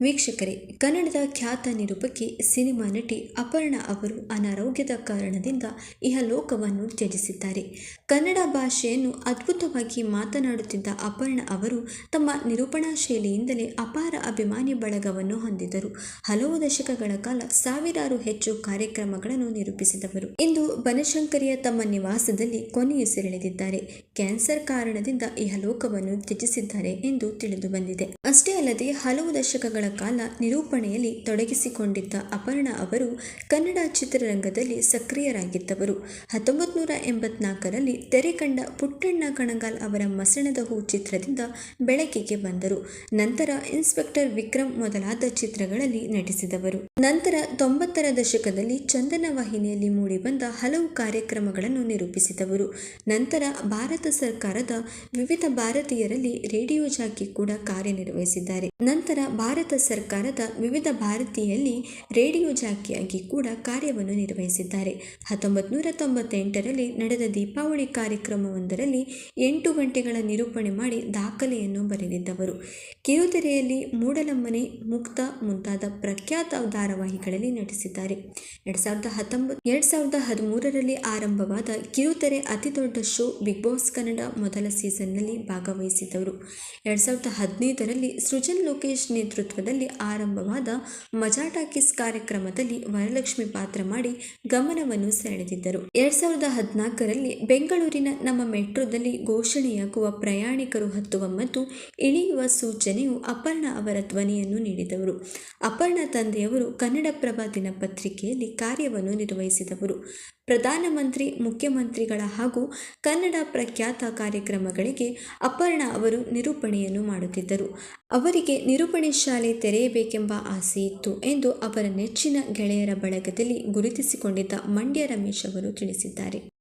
ವೀಕ್ಷಕರೇ, ಕನ್ನಡದ ಖ್ಯಾತ ನಿರೂಪಕಿ, ಸಿನಿಮಾ ನಟಿ ಅಪರ್ಣಾ ಅವರು ಅನಾರೋಗ್ಯದ ಕಾರಣದಿಂದ ಇಹಲೋಕವನ್ನು ತ್ಯಜಿಸಿದ್ದಾರೆ. ಕನ್ನಡ ಭಾಷೆಯನ್ನು ಅದ್ಭುತವಾಗಿ ಮಾತನಾಡುತ್ತಿದ್ದ ಅಪರ್ಣ ಅವರು ತಮ್ಮ ನಿರೂಪಣಾ ಶೈಲಿಯಿಂದಲೇ ಅಪಾರ ಅಭಿಮಾನಿ ಬಳಗವನ್ನು ಹೊಂದಿದ್ದರು. ಹಲವು ದಶಕಗಳ ಕಾಲ ಸಾವಿರಾರು ಹೆಚ್ಚು ಕಾರ್ಯಕ್ರಮಗಳನ್ನು ನಿರೂಪಿಸಿದವರು. ಇಂದು ಬನಶಂಕರಿಯ ತಮ್ಮ ನಿವಾಸದಲ್ಲಿ ಕೊನೆಯುಸಿರೆಳೆದಿದ್ದಾರೆ ಕ್ಯಾನ್ಸರ್ ಕಾರಣದಿಂದ ಇಹಲೋಕವನ್ನು ತ್ಯಜಿಸಿದ್ದಾರೆ ಎಂದು ತಿಳಿದು ಬಂದಿದೆ. ಅಷ್ಟೇ ಅಲ್ಲದೆ ಹಲವು ದಶಕಗಳ ಕಾಲ ನಿರೂಪಣೆಯಲ್ಲಿ ತೊಡಗಿಸಿಕೊಂಡಿದ್ದ ಅಪರ್ಣ ಅವರು ಕನ್ನಡ ಚಿತ್ರರಂಗದಲ್ಲಿ ಸಕ್ರಿಯರಾಗಿದ್ದವರು. ಹತ್ತೊಂಬತ್ತು ನೂರ ಎಂಬತ್ನಾಲ್ಕರಲ್ಲಿ ತೆರೆ ಕಂಡ ಪುಟ್ಟಣ್ಣ ಕಣಗಾಲ್ ಅವರ ಮಸಣದ ಹೂ ಚಿತ್ರದಿಂದ ಬೆಳಕಿಗೆ ಬಂದರು. ನಂತರ ಇನ್ಸ್ಪೆಕ್ಟರ್ ವಿಕ್ರಮ್ ಮೊದಲಾದ ಚಿತ್ರಗಳಲ್ಲಿ ನಟಿಸಿದವರು. ನಂತರ ತೊಂಬತ್ತರ ದಶಕದಲ್ಲಿ ಚಂದನ ವಾಹಿನಿಯಲ್ಲಿ ಮೂಡಿಬಂದ ಹಲವು ಕಾರ್ಯಕ್ರಮಗಳನ್ನು ನಿರೂಪಿಸಿದವರು. ನಂತರ ಭಾರತ ಸರ್ಕಾರದ ವಿವಿಧ ಭಾರತೀಯರಲ್ಲಿ ರೇಡಿಯೋ ಜಾಕಿ ಕೂಡ ಕಾರ್ಯನಿರ್ವಹಿಸಿದ್ದಾರೆ. ನಂತರ ಭಾರತ ಸರ್ಕಾರದ ವಿವಿಧ ಭಾರತೀಯಲ್ಲಿ ರೇಡಿಯೋ ಜಾಕಿಯಾಗಿ ಕೂಡ ಕಾರ್ಯವನ್ನು ನಿರ್ವಹಿಸಿದ್ದಾರೆ. ಹತ್ತೊಂಬತ್ತು ನೂರ ತೊಂಬತ್ತೆಂಟರಲ್ಲಿ ನಡೆದ ದೀಪಾವಳಿ ಕಾರ್ಯಕ್ರಮವೊಂದರಲ್ಲಿ ಎಂಟು ಗಂಟೆಗಳ ನಿರೂಪಣೆ ಮಾಡಿ ದಾಖಲೆಯನ್ನು ಬರೆದಿದ್ದವರು. ಕಿರುತೆರೆಯಲ್ಲಿ ಮೂಡಲಮ್ಮನೆ ಮುಕ್ತ ಮುಂತಾದ ಪ್ರಖ್ಯಾತ ಧಾರಾವಾಹಿಗಳಲ್ಲಿ ನಟಿಸಿದ್ದಾರೆ. ಎರಡು ಸಾವಿರದ ಹತ್ತೊಂಬತ್ತು ಎರಡು ಸಾವಿರದ ಹದಿಮೂರರಲ್ಲಿ ಆರಂಭವಾದ ಕಿರುತೆರೆ ಅತಿದೊಡ್ಡ ಶೋ ಬಿಗ್ ಬಾಸ್ ಕನ್ನಡ ಮೊದಲ ಸೀಸನ್ನಲ್ಲಿ ಭಾಗವಹಿಸಿದವರು ಎರಡು ಸಾವಿರದ ಹದಿನೈದರಲ್ಲಿ ಸೃಜನ್ ಲೋಕೇಶ್ ನೇತೃತ್ವದಲ್ಲಿ ಆರಂಭವಾದ ಮಜಾ ಕಿಸ್ ಕಾರ್ಯಕ್ರಮದಲ್ಲಿ ವರಲಕ್ಷ್ಮಿ ಪಾತ್ರ ಮಾಡಿ ಗಮನವನ್ನು ಸೆಳೆದಿದ್ದರು. ಎರಡ್ ಸಾವಿರದ ಹದಿನಾಲ್ಕರಲ್ಲಿ ಬೆಂಗಳೂರಿನ ನಮ್ಮ ಮೆಟ್ರೋದಲ್ಲಿ ಘೋಷಣೆಯಾಗುವ ಪ್ರಯಾಣಿಕರು ಹತ್ತುವ ಮತ್ತು ಇಳಿಯುವ ಸೂಚನೆಯು ಅಪರ್ಣ ಅವರ ಧ್ವನಿಯನ್ನು ನೀಡಿದವರು. ಅಪರ್ಣ ತಂದೆಯವರು ಕನ್ನಡಪ್ರಭ ದಿನಪತ್ರಿಕೆಯಲ್ಲಿ ಕಾರ್ಯವನ್ನು ನಿರ್ವಹಿಸಿದವರು. ಪ್ರಧಾನಮಂತ್ರಿ, ಮುಖ್ಯಮಂತ್ರಿಗಳ ಹಾಗೂ ಕನ್ನಡ ಪ್ರಖ್ಯಾತ ಕಾರ್ಯಕ್ರಮಗಳಿಗೆ ಅಪರ್ಣ ಅವರು ನಿರೂಪಣೆಯನ್ನು ಮಾಡುತ್ತಿದ್ದರು. ಅವರಿಗೆ ನಿರೂಪಣೆ ಶಾಲೆ ತೆರೆಯಬೇಕೆಂಬ ಆಸೆ ಇತ್ತು ಎಂದು ಅವರ ನೆಚ್ಚಿನ ಗೆಳೆಯರ ಬಳಗದಲ್ಲಿ ಗುರುತಿಸಿಕೊಂಡಿದ್ದ ಮಂಡ್ಯ ರಮೇಶ್ ಅವರು ತಿಳಿಸಿದ್ದಾರೆ.